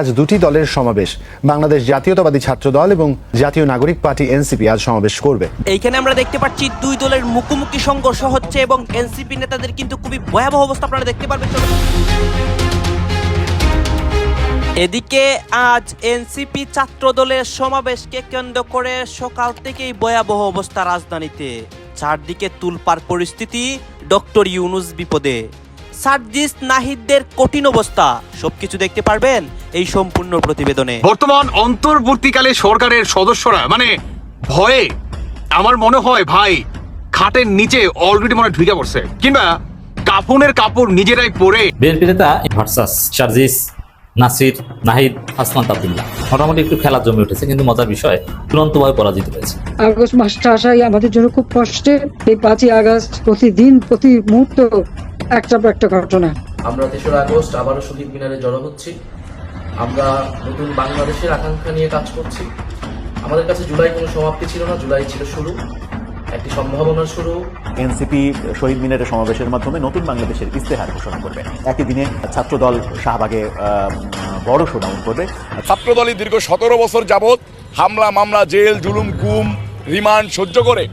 আজ দুটি দলের সমাবেশ। বাংলাদেশ জাতীয়তাবাদী ছাত্র দল এবং জাতীয় নাগরিক পার্টি এনসিপি আজ সমাবেশ করবে। এইখানে আমরা দেখতে পাচ্ছি দুই দলের মুখোমুখি সংঘর্ষ হচ্ছে এবং এনসিপি নেতাদের কিন্তু খুবই ভয়াবহ অবস্থা আপনারা দেখতে পারবেন। এদিকে আজ এনসিপি ছাত্র দলের সমাবেশকে কেন্দ্র করে সকাল থেকেই ভয়াবহ অবস্থা রাজধানীতে। চারদিকে তুলপার পরিস্থিতি, ডক্টর ইউনুস বিপদে। সার্জিস নাহিদদের কঠিন অবস্থা। সবকিছু দেখতে পারবেন এই সম্পূর্ণ প্রতিবেদনে। বর্তমান অন্তর্বর্তীকালে সরকারের সদস্যরা মানে ভয়ে আমার মনে হয় ভাই খাটের নিচে অলরেডি মনে ঢুকে পড়ছে। কিংবা কাফনের কাপড় নিজেরাই পরে বিএনপি নেতা ভার্সাস শারজিস নাসির নাহিদ হাসনাত আবদুল্লাহ মোটামুটি একটু খেলা জমে উঠেছে কিন্তু মজার বিষয় চূড়ান্তভাবে পরাজিত হয়েছে। আগস্ট মাসটা আসাই আমাদের জন্য খুব কষ্টের। এই পাঁচই আগস্ট প্রতিদিন প্রতি মুহূর্ত একটা পর একটা ঘটনা। আমরা তেসরা আগস্ট আবারও শহীদ মিনারে জড়ো হচ্ছি। আমরা নতুন বাংলাদেশের আকাঙ্ক্ষা নিয়ে কাজ করছি। আমাদের কাছে জুলাই কোনো সমাপ্তি ছিল না জুলাই ছিল শুরু। একটি সম্ভাবনার শুরু। এনসিপি শহীদ মিনারের সমাবেশের মাধ্যমে নতুন বাংলাদেশের ইস্তেহার ঘোষণা করবে। একই দিনে ছাত্রদল শাহবাগে বড় শোডাউন করবে। ছাত্রদলই দীর্ঘ সতেরো বছর যাবৎ হামলা মামলা জেল জুলুম কুম রিমান্ড সহ্য করে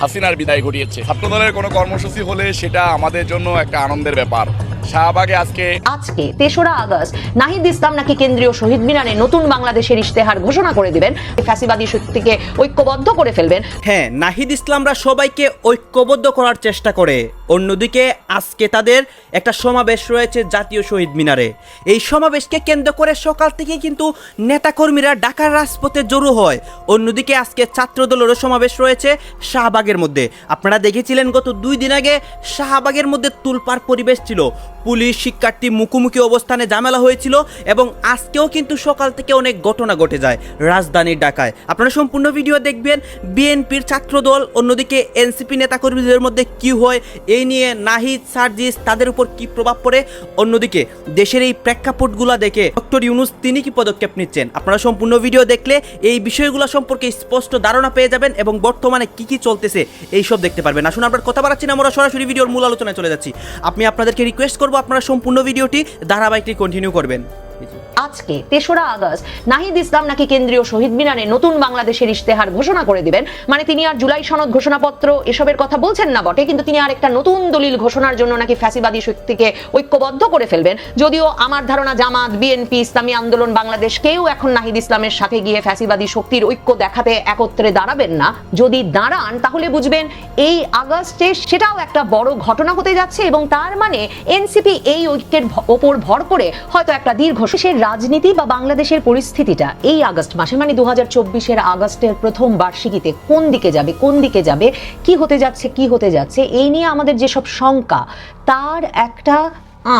হাসিনার বিদায় ঘটিয়েছে। ছাত্রদলের কোনো কর্মসূচি হলে সেটা আমাদের জন্য একটা আনন্দের ব্যাপার। শাহবাগে আজকে আজকে তেসরা আগস্ট নাহিদ ইসলাম নাকি কেন্দ্রীয় শহীদ মিনারে নতুন বাংলাদেশের ইশতেহার ঘোষণা করে দিবেন ফ্যাসিবাদী শক্তিকে ঐক্যবদ্ধ করে ফেলবেন। হ্যাঁ নাহিদ ইসলামরা সবাইকে ঐক্যবদ্ধ করার চেষ্টা করে। অন্যদিকে আজকে তাদের একটা সমাবেশ রয়েছে জাতীয় শহীদ মিনারে। এই সমাবেশকে কেন্দ্র করে সকাল থেকে কিন্তু নেতাকর্মীরা ঢাকার রাজপথে জড়ো হয়। অন্যদিকে আজকে ছাত্র দলেরও সমাবেশ রয়েছে শাহবাগের মধ্যে। আপনারা দেখেছিলেন গত দুই দিন আগে শাহবাগের মধ্যে তুলপার পরিবেশ ছিল। পুলিশ, শিক্ষার্থী মুখোমুখি অবস্থানে ঝামেলা হয়েছিল এবং আজকেও কিন্তু সকাল থেকে অনেক ঘটনা ঘটে যায় রাজধানীর ঢাকায়। আপনারা সম্পূর্ণ ভিডিও দেখবেন। বিএনপির ছাত্রদল, অন্যদিকে এনসিপি নেতাকর্মীদের মধ্যে কি হয়, এই নিয়ে নাহিদ, সার্জিস তাদের উপর কি প্রভাব পড়ে, অন্যদিকে দেশের এই প্রেক্ষাপটগুলো দেখে ডক্টর ইউনুস তিনি কি পদক্ষেপ নিচ্ছেন? আপনারা সম্পূর্ণ ভিডিও দেখলে এই বিষয়গুলো সম্পর্কে স্পষ্ট ধারণা পেয়ে যাবেন এবং বর্তমানে কি কি চলতেছে, এইসব দেখতে পারবেন। আসুন আপনার কথা বাড়াচ্ছি না, আমরা সরাসরি ভিডিওর মূল আলোচনায় চলে যাচ্ছি। আমি আপনাদেরকে রিকোয়েস্ট করব আপনারা সম্পূর্ণ ভিডিওটি ধারাবাহিকটি কন্টিনিউ করবেন। আজকে তেসরা আগস্ট নাহিদ ইসলাম নাকি কেন্দ্রীয় শহীদ মিনারে নতুন বাংলাদেশের ইশতেহার ঘোষণা করে দিবেন? মানে তিনি আর জুলাই সনদ ঘোষণাপত্র এসবের কথা বলছেন না বটে, কিন্তু তিনি আর একটা নতুন দলিল ঘোষণার জন্য নাকি ফ্যাসিবাদী শক্তিকে ঐক্যবদ্ধ করে ফেলবেন। যদিও আমার ধারণা জামাত, বিএনপি, ইসলামী আন্দোলন, বাংলাদেশ কেউ এখন নাহিদ ইসলামের সাথে গিয়ে ফ্যাসিবাদী শক্তির ঐক্য দেখাতে একত্রে দাঁড়াবেন না। যদি দাঁড়ান, তাহলে বুঝবেন এই আগস্টে সেটাও একটা বড় ঘটনা হতে যাচ্ছে এবং তার মানে এনসিপি এই ঐক্যের ওপর ভর করে হয়তো একটা দীর্ঘ শেষের রাজনীতি বা বাংলাদেশের পরিস্থিতিটা এই আগস্ট মাসে মানে দু হাজার চব্বিশের আগস্টের প্রথম বার্ষিকীতে কোন দিকে যাবে, কোন দিকে যাবে, কি হতে যাচ্ছে, কি হতে যাচ্ছে, এই নিয়ে আমাদের যেসব শঙ্কা, তার একটা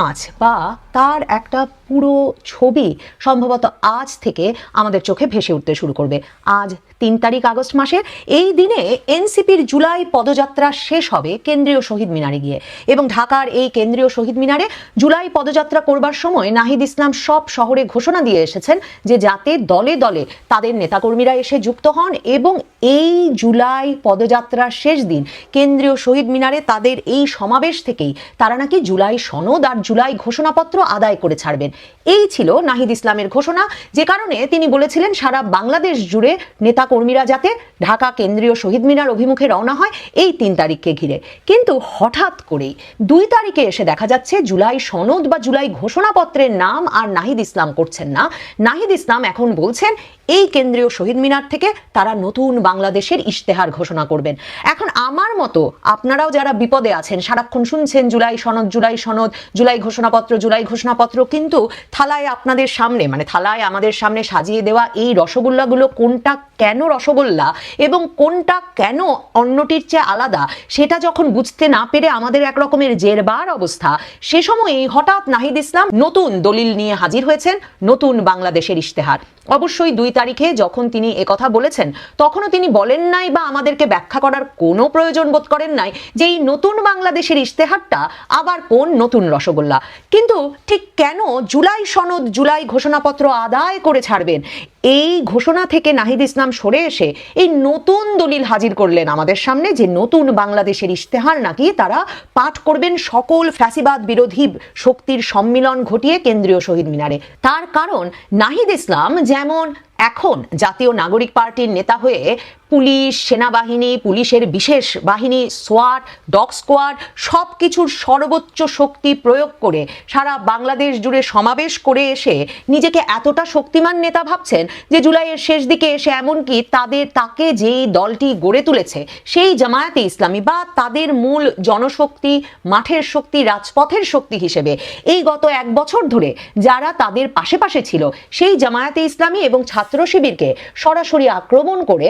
আঁচ বা তার একটা পুরো ছবি সম্ভবত আজ থেকে আমাদের চোখে ভেসে উঠতে শুরু করবে। আজ তিন তারিখ আগস্ট মাসে। এই দিনে এনসিপির জুলাই পদযাত্রা শেষ হবে কেন্দ্রীয় শহীদ মিনারে গিয়ে। এবং ঢাকার এই কেন্দ্রীয় শহীদ মিনারে জুলাই পদযাত্রা করবার সময় নাহিদ ইসলাম সব শহরে ঘোষণা দিয়ে এসেছেন যে যাতে দলে দলে তাদের নেতাকর্মীরা এসে যুক্ত হন এবং এই জুলাই পদযাত্রার শেষ দিন কেন্দ্রীয় শহীদ মিনারে তাদের এই সমাবেশ থেকেই তারা নাকি জুলাই সনদ আর জুলাই ঘোষণাপত্র আদায় করে ছাড়বেন। এই ছিল নাহিদ ইসলামের ঘোষণা। যে কারণে তিনি বলেছিলেন, সারা বাংলাদেশ জুড়ে নেতাকর্মীরা যাতে ঢাকা কেন্দ্রীয় শহীদ মিনার অভিমুখে রওনা হয়, এই তিন তারিখকে ঘিরে। কিন্তু হঠাৎ করেই দুই তারিখে এসে দেখা যাচ্ছে, জুলাই সনদ বা জুলাই ঘোষণাপত্রের নাম আর নাহিদ ইসলাম করছেন না। নাহিদ ইসলাম এখন বলছেন এই কেন্দ্রীয় শহীদ মিনার থেকে তারা নতুন বাংলাদেশের ইশতেহার ঘোষণা করবেন। এখন আমার মতো আপনারাও যারা বিপদে আছেন, সারাক্ষণ শুনছেন জুলাই সনদ জুলাই সনদ, জুলাই ঘোষণাপত্র জুলাই ঘোষণাপত্র, কিন্তু থালায় আপনাদের সামনে মানে থালায় আমাদের সামনে সাজিয়ে দেওয়া এই রসগোল্লাগুলো কোনটা কেন রসগোল্লা এবং কোনটা কেন অন্যটির চেয়ে আলাদা, সেটা যখন বুঝতে না পেরে আমাদের এক রকমের জেরবার অবস্থা, সে সময়েই হঠাৎ নাহিদ ইসলাম নতুন দলিল নিয়ে হাজির হয়েছেন, নতুন বাংলাদেশের ইশতেহার। অবশ্যই দুই তারিখে যখন তিনি একথা বলেছেন, তখনও তিনি বলেন নাই বা আমাদেরকে ব্যাখ্যা করার কোনো প্রয়োজন বোধ করেন নাই যে এই নতুন বাংলাদেশের ইশতেহারটা আবার কোন নতুন রসগোল্লা। কিন্তু ঠিক কেন জুলাই সনদ, জুলাই ঘোষণাপত্র আদায় করে ছাড়বেন? এই ঘোষণা থেকে নাহিদ ইসলাম সরে এসে এই নতুন দলিল হাজির করলেন আমাদের সামনে, যে নতুন বাংলাদেশের ইশতেহার নাকি তারা পাঠ করবেন সকল ফ্যাসিবাদ বিরোধী শক্তির সম্মিলন ঘটিয়ে কেন্দ্রীয় শহীদ মিনারে। তার কারণ নাহিদ ইসলাম যেমন এখন জাতীয় নাগরিক পার্টির নেতা হয়ে পুলিশ, সেনাবাহিনী, পুলিশের বিশেষ বাহিনী সোয়াট ডগ স্কোয়াড সব কিছুর সর্বোচ্চ শক্তি প্রয়োগ করে সারা বাংলাদেশ জুড়ে সমাবেশ করে এসে নিজেকে এতটা শক্তিমান নেতা ভাবছেন যে জুলাইয়ের শেষ দিকে এসে এমনকি তাদের, তাকে যেই দলটি গড়ে তুলেছে, সেই জামায়াতে ইসলামী বা তাদের মূল জনশক্তি, মাঠের শক্তি, রাজপথের শক্তি হিসেবে এই গত এক বছর ধরে যারা তাদের পাশে পাশে ছিল, সেই জামায়াতে ইসলামী এবং ছাত্র শিবিরকে সরাসরি আক্রমণ করে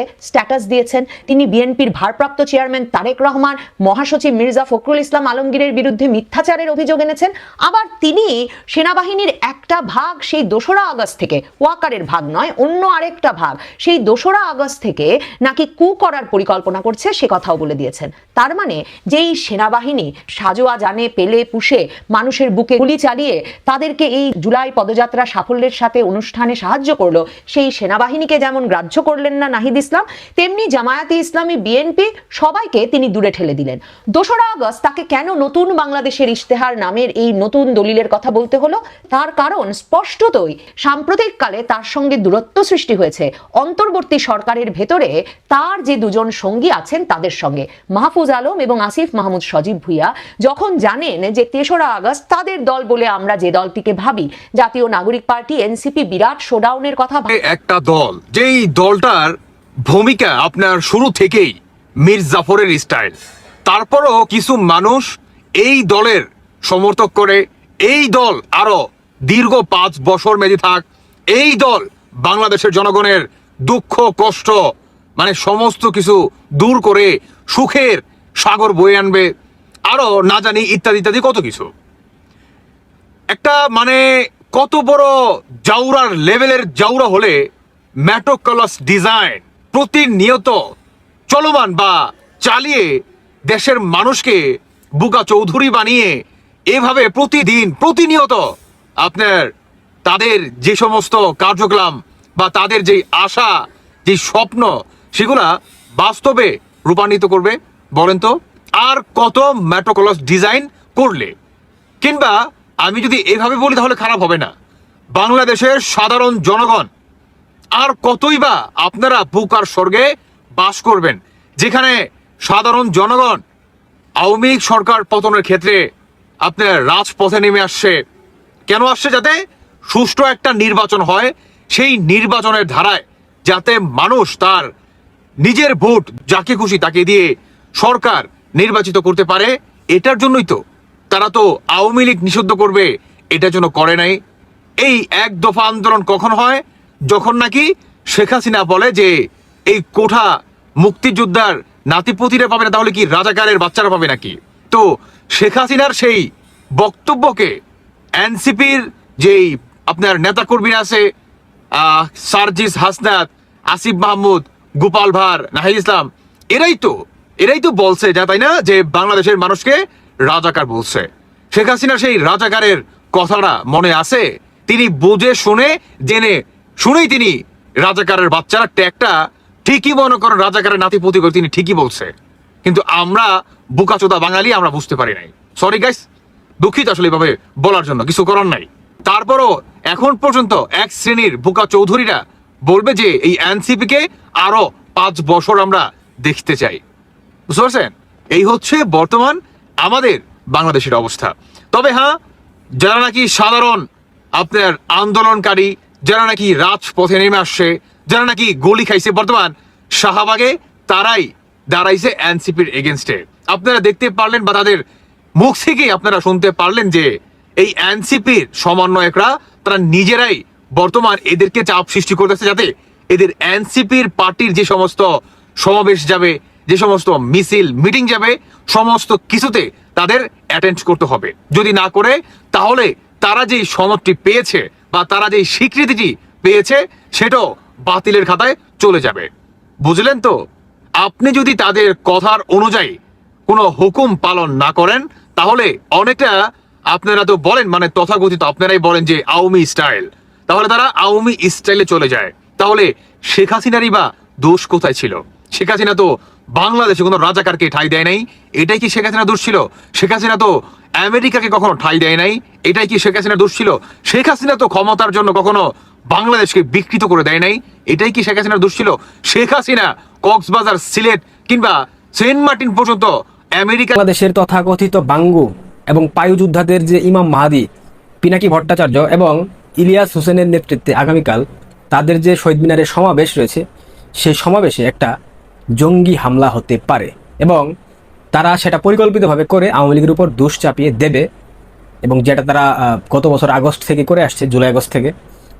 স্ট্যাটাস দিয়েছেন। তিনি বিএনপির ভারপ্রাপ্ত চেয়ারম্যান তারেক রহমান, মহাসচিব মির্জা ফখরুল ইসলাম আলমগীরের বিরুদ্ধে মিথ্যাচারের অভিযোগ এনেছেন। আবার তিনি সেনাবাহিনীর একটা ভাগ, সেই দোসরা আগস্ট থেকে, ওয়াকারের ভাগ নয়, অন্য আরেকটা ভাগ, সেই দোসরা আগস্ট থেকে নাকি কু করার পরিকল্পনা করছে, সে কথাও বলে দিয়েছেন। তার মানে যেই সেনাবাহিনী সাজোয়া জানে, পেলে পুষে, মানুষের বুকে গুলি চালিয়ে তাদেরকে এই জুলাই পদযাত্রা সাফল্যের সাথে অনুষ্ঠানে সাহায্য করল, সেই সেনাবাহিনীকে যেমন গ্রাহ্য করলেন না নাহিদ ইসলাম তেমনি জামায়াতে ইসলামী বিএনপি সবাইকে তিনি দূরে ঠেলে দিলেন। দোসরা আগস্ট তাকে কেন নতুন বাংলাদেশের ইশতেহার নামের এই নতুন দলিলের কথা বলতে হলো? তার কারণ স্পষ্টতই সাম্প্রতিককালে তার সঙ্গে দূরত্ব সৃষ্টি হয়েছে। অন্তর্বর্তী সরকারের ভেতরে তার যে দুজন সঙ্গী আছেন তাদের সঙ্গে। মাহফুজ আলম এবং আসিফ মাহমুদ সজীব ভুইয়া যখন জানেন যে তেসরা আগস্ট তাদের দল বলে আমরা যে দলটিকে ভাবি, জাতীয় নাগরিক পার্টি, এনসিপি, বিরাট শোডাউনের কথা একটা দল। যেই দলটার ভূমিকা আপনার শুরু থেকেই মীর জাফরের স্টাইল তারপরও কিছু মানুষ এই দলের সমর্থক করে, এই দল আরও দীর্ঘ পাঁচ বছর মেধি থাক, এই দল বাংলাদেশের জনগণের দুঃখ, কষ্ট মানে সমস্ত কিছু দূর করে সুখের সাগর বয়ে আনবে, আরও না জানি ইত্যাদি ইত্যাদি কত কিছু। একটা মানে কত বড় জাউরার লেভেলের জাউরা হলে ম্যাটোকলাস ডিজাইন প্রতিনিয়ত চলমান বা চালিয়ে দেশের মানুষকে বুকা চৌধুরী বানিয়ে এভাবে প্রতিদিন, প্রতিনিয়ত আপনার তাদের যে সমস্ত কার্যক্রম বা তাদের যে আশা যে স্বপ্ন, সেগুলা বাস্তবে রূপান্বিত করবে, বলেন তো, আর কত ম্যাটোকলাস ডিজাইন করলে? কিংবা আমি যদি এভাবে বলি তাহলে খারাপ হবে না। বাংলাদেশের সাধারণ জনগণ আর কতই বা আপনারা বুকার স্বর্গে বাস করবেন। যেখানে সাধারণ জনগণ, আওয়ামী সরকার পতনের ক্ষেত্রে আপনার রাজপথে নেমে আসছে। কেন আসছে? যাতে সুষ্ঠু একটা নির্বাচন হয়, সেই নির্বাচনের ধারায় যাতে মানুষ তার নিজের ভোট যাকে খুশি তাকে দিয়ে সরকার নির্বাচিত করতে পারে, এটার জন্যই তো তারা তো আওয়ামী লীগ নিষিদ্ধ করবে, এটার জন্য করে নাই। এই এক দফা আন্দোলন কখন হয়? যখন নাকি শেখ হাসিনা বলে যে এই কোঠা মুক্তিযোদ্ধার নাতিপতিরা পাবে না, তাহলে কি রাজাকারের বাচ্চারা পাবে নাকি? তো শেখ হাসিনার সেই বক্তব্যকে এনসিপির যেই আপনার নেতাকর্মীরা আছে সার্জিস হাসনাত, আসিফ মাহমুদ, গোপাল ভার নাহিদ ইসলাম, এরাই তো এরাই তো বলছে যা, তাই না? যে বাংলাদেশের মানুষকে রাজাকার বলছে। শেখ হাসিনা সেই রাজাকারের কথাটা মনে আছে? তিনি বুঝে শুনে জেনে শুনেই তিনি রাজাকারের বাচ্চারা ট্যাগটা ঠিকই মনে করেন রাজাকারের নাতিপতি করে তিনি ঠিকই বলছে। কিন্তু আমরা বুকাচোদা বাঙালি, আমরা বুঝতে পারি নাই। সরি গাইস দুঃখিত আসলে এভাবে বলার জন্য, কিছু করার নাই। তারপরও এখন পর্যন্ত এক শ্রেণির বুকা চৌধুরীরা বলবে যে এই এনসিপি কে আরও পাঁচ বছর আমরা দেখতে চাই। বুঝতে পারছেন? এই হচ্ছে বর্তমান আমাদের বাংলাদেশের অবস্থা। তবে হ্যাঁ যারা নাকি সাধারণ আপনার আন্দোলনকারী যারা নাকি রাজপথে নেমে আসছে, যারা নাকি গলি খাইছে, বর্তমান শাহবাগে তারাই দাঁড়াইছে এনসিপির এগেনস্টে আপনারা দেখতে পারলেন বা তাদের মুখ থেকেই আপনারা শুনতে পারলেন যে এই এনসিপির সমন্বয়করা, তারা নিজেরাই বর্তমান এদেরকে চাপ সৃষ্টি করতেছে যাতে এদের এনসিপির পার্টির যে সমস্ত সমাবেশ যাবে, যে সমস্ত মিছিল, মিটিং যাবে, সমস্ত কিছুতে তাদের অ্যাটেন্ড করতে হবে। যদি না করে, তাহলে তারা যেই সনদটি পেয়েছে বা তারা যে স্বীকৃতিটি পেয়েছে, সেটাও বাতিলের খাতায় চলে যাবে। বুঝলেন তো? আপনি যদি তাদের কথার অনুযায়ী কোনো হুকুম পালন না করেন, তাহলে অনেকটা আপনারা তো বলেন মানে তথাকথিত আপনারাই বলেন যে আওয়ামী স্টাইল। তাহলে তারা আওয়ামী স্টাইলে চলে যায়। তাহলে শেখ হাসিনারই বা দোষ কোথায় ছিল? শেখ হাসিনা তো বাংলাদেশে কোনো রাজাকারকে ঠাই দেয় নাই। এটাই কি শেখ হাসিনা দোষ ছিল? শেখ হাসিনা তো আমেরিকাকে কখনো ঠাই দেয় নাই। এটাই কি শেখ হাসিনা দোষ ছিল? শেখ হাসিনা তো ক্ষমতার জন্য কখনো বাংলাদেশকে বিকৃত করে দেয় নাই। এটাই কি শেখ হাসিনার দোষ ছিল? শেখ হাসিনা কক্সবাজার, সিলেট কিংবা সেন্ট মার্টিন পর্যন্ত আমেরিকা বাংলাদেশের তথাকথিত বাঙ্গু এবং পায়ু যোদ্ধাদের যে ইমাম মাহাদি, পিনাকি ভট্টাচার্য এবং ইলিয়াস হোসেনের নেতৃত্বে আগামীকাল তাদের যে শহীদ মিনারের সমাবেশ রয়েছে, সেই সমাবেশে একটা জঙ্গি হামলা হতে পারে এবং তারা সেটা পরিকল্পিতভাবে করে আওয়ামী লীগের উপর দোষ চাপিয়ে দেবে এবং যেটা তারা গত বছর আগস্ট থেকে করে আসছে, জুলাই আগস্ট থেকে,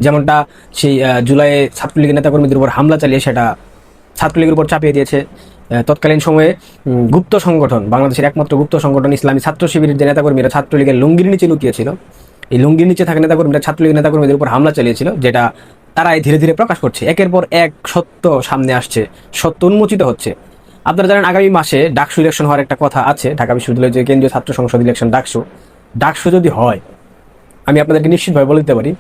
যেমনটা সেই জুলাইয়ে ছাত্রলীগের নেতাকর্মীদের উপর হামলা চালিয়ে সেটা ছাত্রলীগের উপর চাপিয়ে দিয়েছে। তৎকালীন সময়ে গুপ্ত সংগঠন, বাংলাদেশের একমাত্র গুপ্ত সংগঠন, ইসলামী ছাত্র শিবিরের যে নেতাকর্মীরা ছাত্রলীগের লুঙ্গির নিচে লুকিয়েছিল, এই লুঙ্গির নিচে থাকা নেতাকর্মীরা ছাত্রলীগের নেতাকর্মীদের উপর হামলা চালিয়েছিল, যেটা তারাই ধীরে ধীরে প্রকাশ করছে। একের পর এক সত্য সামনে আসছে, সত্য উন্মোচিত হচ্ছে। আপনারা জানেন, আগামী মাসে ডাকসু ইলেকশন হওয়ার একটা কথা আছে, ঢাকা বিশ্ববিদ্যালয়ের যে কেন্দ্রীয় ছাত্র সংসদ ইলেকশন ডাকসু। ডাকসু যদি হয়, আমি আপনাদেরকে নিশ্চিতভাবে বলে দিতে পারি,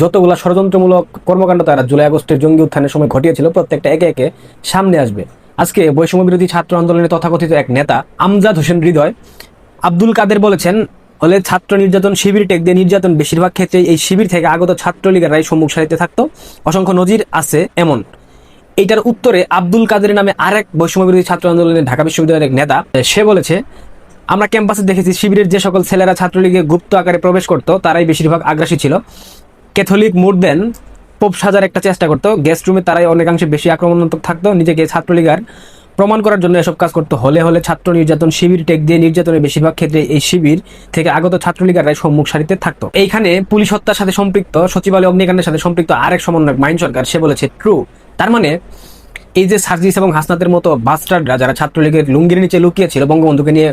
যতগুলা ষড়যন্ত্রমূলক কর্মকাণ্ড তারা জুলাই আগস্টের জঙ্গি উত্থানের সময় ঘটিয়েছিল, প্রত্যেকটা একে একে সামনে আসবে। আজকে বৈষম্য বিরোধী ছাত্র আন্দোলনের তথাকথিত এক নেতা, আমজাদ হোসেন হৃদয়, আব্দুল কাদের বলেছেন হলে ছাত্র নির্যাতন শিবির, টেক দিয়ে নির্যাতন বেশিরভাগ ক্ষেত্রে এই শিবির থেকে আগত ছাত্রলীগেরাই সম্মুখ সারিতে থাকতো। অসংখ্য নজির আছে এমন। এটার উত্তরে আব্দুল কাদের নামে আরেক বৈষম্য বিরোধী ছাত্র আন্দোলনের ঢাকা বিশ্ববিদ্যালয়ের এক নেতা সে বলেছে, আমরা ক্যাম্পাসে দেখেছি শিবিরের যে সকল ছেলেরা ছাত্রলীগে গুপ্ত আকারে প্রবেশ করত, তারাই বেশিরভাগ আগ্রাসী ছিল। ক্যাথলিক মোর দেন পোপ সাজার একটা চেষ্টা করতো, গেস্ট রুমে তারাই অনেকাংশে বেশি আক্রমণাত্মক থাকতো, নিজেকে ছাত্রলীগার প্রমাণ করার জন্য এসব কাজ করতে হলে হলে ছাত্র নির্যাতন শিবির, টেক দিয়ে নির্যাতনের বেশিরভাগ ক্ষেত্রে এই শিবির থেকে আগত ছাত্রলীগারাই সম্মুখ সারিতে থাকতো। এইখানে পুলিশ হত্যার সাথে সম্পৃক্ত সচিবালয় অগ্নিকাণ্ডের সাথে সম্পৃক্ত আরেক সমন্বয়ক মাইন সরকার, সে বলেছে ট্রু তার মানে এই যে সার্জিস এবং হাসনাতের মতো বাস্টাররা যারা ছাত্রলীগের লুঙ্গির নিচে লুকিয়েছিল, বঙ্গবন্ধুকে নিয়ে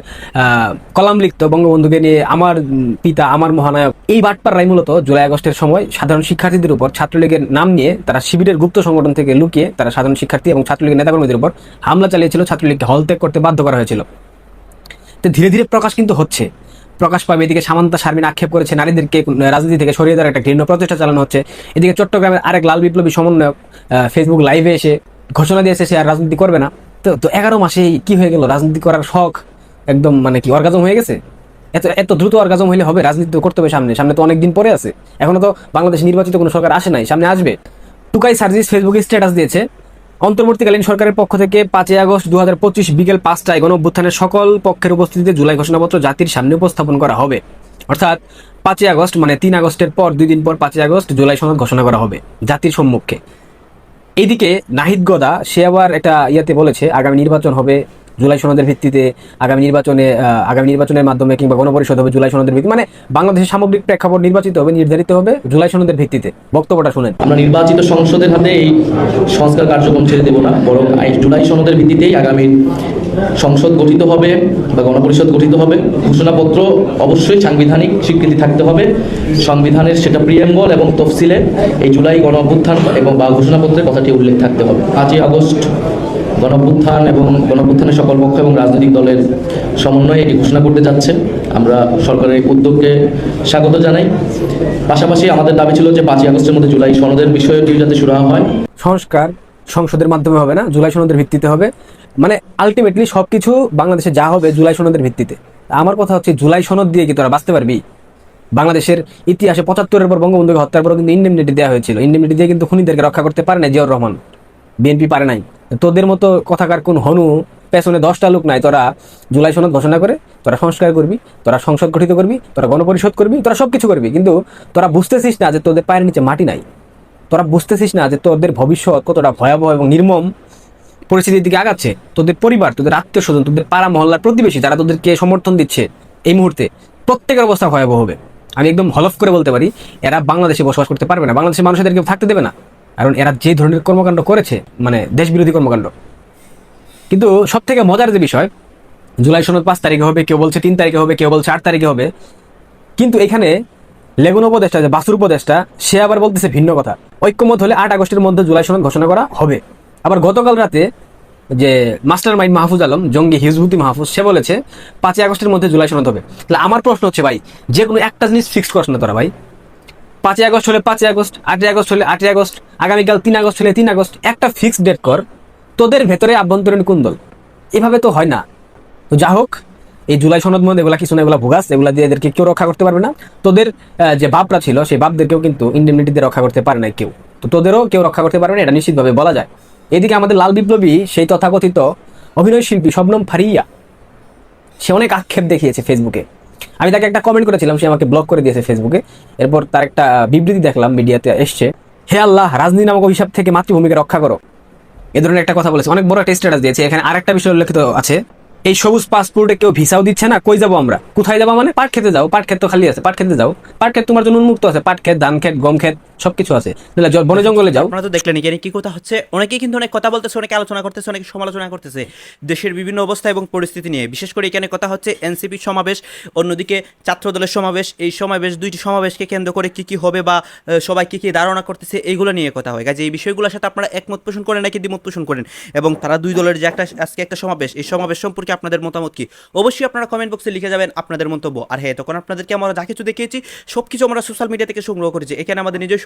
কলাম লিখতো, বঙ্গবন্ধুকে নিয়ে আমার পিতা, আমার মহানায়ক, এই বাটপাড়াই মূলত জুলাই আগস্টের সময় সাধারণ শিক্ষার্থীদের উপর ছাত্রলীগের নাম নিয়ে তারা শিবিরের গুপ্ত সংগঠন থেকে লুকিয়ে তারা সাধারণ শিক্ষার্থী এবং ছাত্রলীগের নেতাকর্মীদের উপর হামলা চালিয়েছিল, ছাত্রলীগকে হল ত্যাগ করতে বাধ্য করা হয়েছিল। তো ধীরে ধীরে প্রকাশ কিন্তু হচ্ছে। প্রকাশ পাবে এদিকে সামান্তা শারমিন আক্ষেপ করেছে নারীদেরকে রাজনীতি থেকে সরিয়ে দেওয়ার একটা ঘৃণ্য প্রচেষ্টা চালানো হচ্ছে। এদিকে চট্টগ্রামের আরেক লাল বিপ্লবী সমন্বয়ক ফেসবুক লাইভে এসে ঘোষণা দিয়েছে সে আর রাজনীতি করবে না। তো তো এগারো মাসে কি হয়ে গেল? রাজনীতি করার শখ একদম মানে কি অর্গাজম হয়ে গেছে? এত এত দ্রুত অর্গাজম হইলে হবে, রাজনীতি তো করতে হবে সামনে। সামনে তো অনেকদিন পরে আছে। এখনও তো বাংলাদেশ নির্বাচিত কোনো সরকার আসে নাই, সামনে আসবে। টুকাই সার্জিস ফেসবুকে স্ট্যাটাস দিয়েছে। অন্তর্বর্তীকালীন সরকারের পক্ষ থেকে পাঁচই আগস্ট দু হাজার পঁচিশ বিকেল পাঁচটায় গণ অভ্যুত্থানের সকল পক্ষের উপস্থিতিতে জুলাই ঘোষণাপত্র জাতির সামনে উপস্থাপন করা হবে। অর্থাৎ পাঁচই আগস্ট মানে তিন আগস্টের পর, দুই দিন পর পাঁচই আগস্ট জুলাই সনদ ঘোষণা করা হবে জাতির সম্মুখে। এইদিকে নাহিদ গদা সে আবার একটা ইয়াতে বলেছে আগামী নির্বাচন হবে জুলাই সনদের ভিত্তিতে আগামী নির্বাচনে আগামী নির্বাচনের মাধ্যমে কিংবা গণপরিষদ হবে জুলাই সনদের ভিত্তিতে মানে বাংলাদেশের সামগ্রিক প্রেক্ষাপট নির্বাচিত হবে, নির্ধারিত হবে জুলাই সনদের ভিত্তিতে। বক্তব্যটা শুনেন। আমরা নির্বাচিত সংসদের হাতে এই সংস্কার কার্যক্রম ছেড়ে দেব না, বরং জুলাই সনদের ভিত্তিতেই আগামী সংসদ গঠিত হবে বা গণপরিষদ গঠিত হবে। ঘোষণাপত্র অবশ্যই সাংবিধানিক স্বীকৃতি থাকতে হবে। সংবিধানের সেটা প্রিয়েম্বল এবং তফসিলে এই জুলাই গণ এবং বা ঘোষণাপত্রের কথাটি উল্লেখ থাকতে হবে। পাঁচই আগস্ট গণঅভ্যুত্থান এবং গণঅভ্যুত্থানের সকল পক্ষ এবং রাজনৈতিক দলের সমন্বয়ে এটি ঘোষণা করতে যাচ্ছে আমরা সরকারের উদ্যোগকে স্বাগত জানাই। পাশাপাশি আমাদের দাবি ছিল যে পাঁচই আগস্টের মধ্যে জুলাই সনদের বিষয়টি যাতে শুরু হয়। সংস্কার সংসদের মাধ্যমে হবে না, জুলাই সনদের ভিত্তিতে হবে। মানে আলটিমেটলি সবকিছু বাংলাদেশে যা হবে জুলাই সনদের ভিত্তিতে। আমার কথা হচ্ছে জুলাই সনদ দিয়ে কি তোরা বাঁচতে পারবি? বাংলাদেশের ইতিহাসে পঁচাত্তরের পর বঙ্গবন্ধুকে হত্যার পর কিন্তু ইন্ডেমনিটি দেওয়া হয়েছিল। ইন্ডেমনিটি দিয়ে কিন্তু খুনিদেরকে রক্ষা করতে পারে না জিয়াউর রহমান। বিএনপি পারে নাই। তোদের মতো কথাকার কোন হনু পেছনে দশটা লোক নাই? তোরা জুলাই সনদ ঘোষণা করে, তোরা সংস্কার করবি, তোরা সংসদ গঠিত করবি, তোরা গণপরিষদ করবি, তোরা সবকিছু করবি। কিন্তু তোরা বুঝতেছিস না যে তোদের পায়ের নিচে মাটি নাই। তোরা বুঝতেছিস না যে তোদের ভবিষ্যৎ কতটা ভয়াবহ এবং নির্মম পরিস্থিতির দিকে আগাচ্ছে। তোদের পরিবার, তোদের আত্মীয় স্বজন তোদের পাড়া মহল্লার প্রতিবেশী যারা তোদেরকে সমর্থন দিচ্ছে এই মুহূর্তে, প্রত্যেকের অবস্থা ভয়াবহ হবে। আমি একদম হলফ করে বলতে পারি, এরা বাংলাদেশে বসবাস করতে পারবে না। বাংলাদেশের মানুষদেরকে থাকতে দেবে না। কারণ এরা যে ধরনের কর্মকাণ্ড করেছে মানে দেশবিরোধী কর্মকাণ্ড। কিন্তু সব থেকে মজার যে বিষয়, জুলাই সনদ পাঁচ তারিখে হবে, কেউ বলছে তিন তারিখে হবে, কেউ বলছে আট তারিখে হবে। কিন্তু এখানে লেগুন উপদেষ্টা, যে বাসুর উপদেষ্টা, সে আবার বলতেছে ভিন্ন কথা। ঐক্যমত হলে আট আগস্টের মধ্যে জুলাই সনদ ঘোষণা করা হবে। আবার গতকাল রাতে যে মাস্টার মাইন্ড মাহফুজ আলম, জঙ্গি হিজবুতি মাহফুজ, সে বলেছে, পাঁচই আগস্টের মধ্যে জুলাই সনদ হবে। তাহলে আমার প্রশ্ন হচ্ছে ভাই, যে কোনো একটা জিনিস ফিক্স করিস না তোরা ভাই। পাঁচই আগস্ট হলে পাঁচই আগস্ট, আটই আগস্ট হলে আটই আগস্ট, আগামীকাল তিন আগস্ট হলে তিন আগস্ট, একটা ফিক্সড ডেট কর। তোদের ভেতরে আভ্যন্তরীণ কুন্দল এভাবে তো হয় না। তো যা হোক, এই জুলাই সনদ মধ্যে এগুলা কিছু না, এগুলা ভুগাস, এগুলা দিয়ে এদেরকে কেউ রক্ষা করতে পারবে না। তোদের যে বাপরা ছিল, সেই বাপদেরকেও কিন্তু ইন্ডেমনিটি দিয়ে রক্ষা করতে পারে না কেউ। তো তোদেরও কেউ রক্ষা করতে পারবে না, এটা নিশ্চিতভাবে বলা যায়। এদিকে আমাদের লাল বিপ্লবী, সেই তথাকথিত অভিনয় শিল্পী শবনম ফারিয়া, সে অনেক আক্ষেপ দেখিয়েছে ফেসবুকে আমি তাকে একটা কমেন্ট করেছিলাম, সে আমাকে ব্লক করে দিয়েছে ফেসবুকে এরপর তার একটা বিবৃতি দেখলাম, মিডিয়াতে এসছে। হে আল্লাহ, রাজনীতি নামক অভিশাপ থেকে মাতৃভূমিকে রক্ষা করো। এ ধরনের একটা কথা বলেছে। অনেক বড় একটা স্ট্যাটাস দিয়েছে। এখানে আরেকটা বিষয় উল্লেখিত আছে। এই সবুজ পাসপোর্টে কেউ ভিসাও দিচ্ছে না, কই যাব আমরা? কোথায় যাব মানে? পাট খেতে যাও, পাট ক্ষেত খালি আছে, পাট খেতে যাও। পাট ক্ষেত তোমার জন্য উন্মুক্ত আছে। পাট ক্ষেত, ধান ক্ষেত, গম ক্ষেত। সবকিছু আছে। বনে জঙ্গলে যাও। আপনারা তো দেখলেন এখানে কি কথা হচ্ছে। অনেকেই কিন্তু অনেক কথা বলতেছে, অনেকে আলোচনা করতেছে, অনেকে সমালোচনা করতেছে। দেশের বিভিন্ন অবস্থা এবং পরিস্থিতি নিয়ে। বিশেষ করে এখানে কথা হচ্ছে এনসিপি সমাবেশ, অন্যদিকে ছাত্র দলের সমাবেশ। এই সমাবেশ, দুইটি সমাবেশকে কেন্দ্র করে কি কি হবে বা সবাই কি কি ধারণা করতেছে, এইগুলো নিয়ে কথা হয়। কাজে এই বিষয়গুলোর সাথে আপনারা একমত পোষণ করেন নাকি দ্বিমত পোষণ করেন? এবং তারা দুই দলের যে একটা, আজকে একটা সমাবেশ, এই সমাবেশ সম্পর্কে আপনাদের মতামত কি? অবশ্যই আপনারা কমেন্ট বক্সে লিখে যাবেন আপনাদের মন্তব্য। আর হ্যাঁ তখন আপনাদেরকে আমরা যা কিছু দেখিয়েছি সব কিছু আমরা সোশ্যাল মিডিয়া থেকে সংগ্রহ করেছি। এখানে আমাদের নিজস্ব